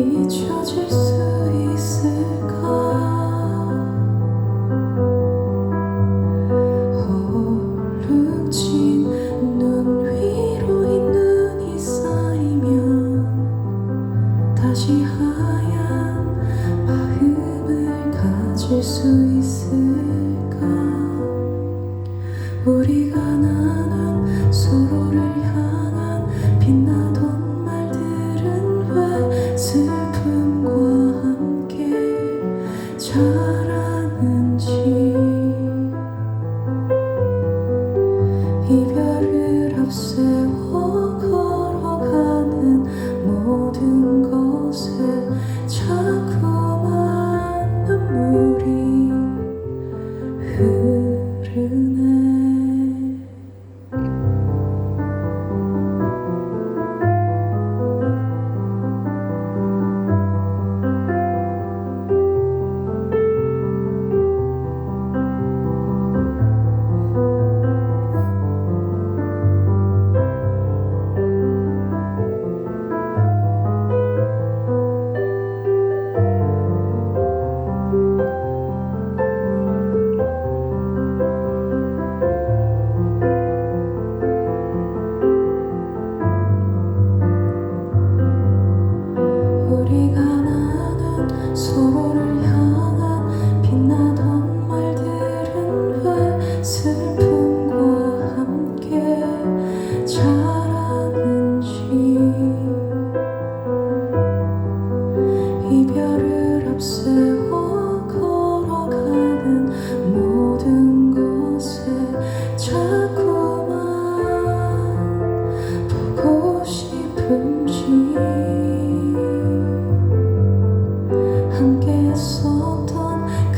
잊혀질 수 있을까? 오른진 눈 위로 있는 이 쌓이면 다시 하얀 마음을 가질 수 있을까? 잘하는지 이별을 앞세워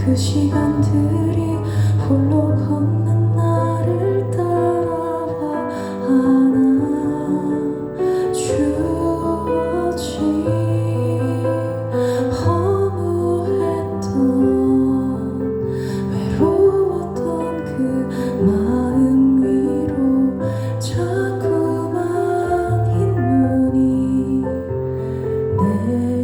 그 시간들이 홀로 걷는 나를 따라와 안아주었지 허무했던 외로웠던 그 마음 위로 자꾸만 흰 눈이 내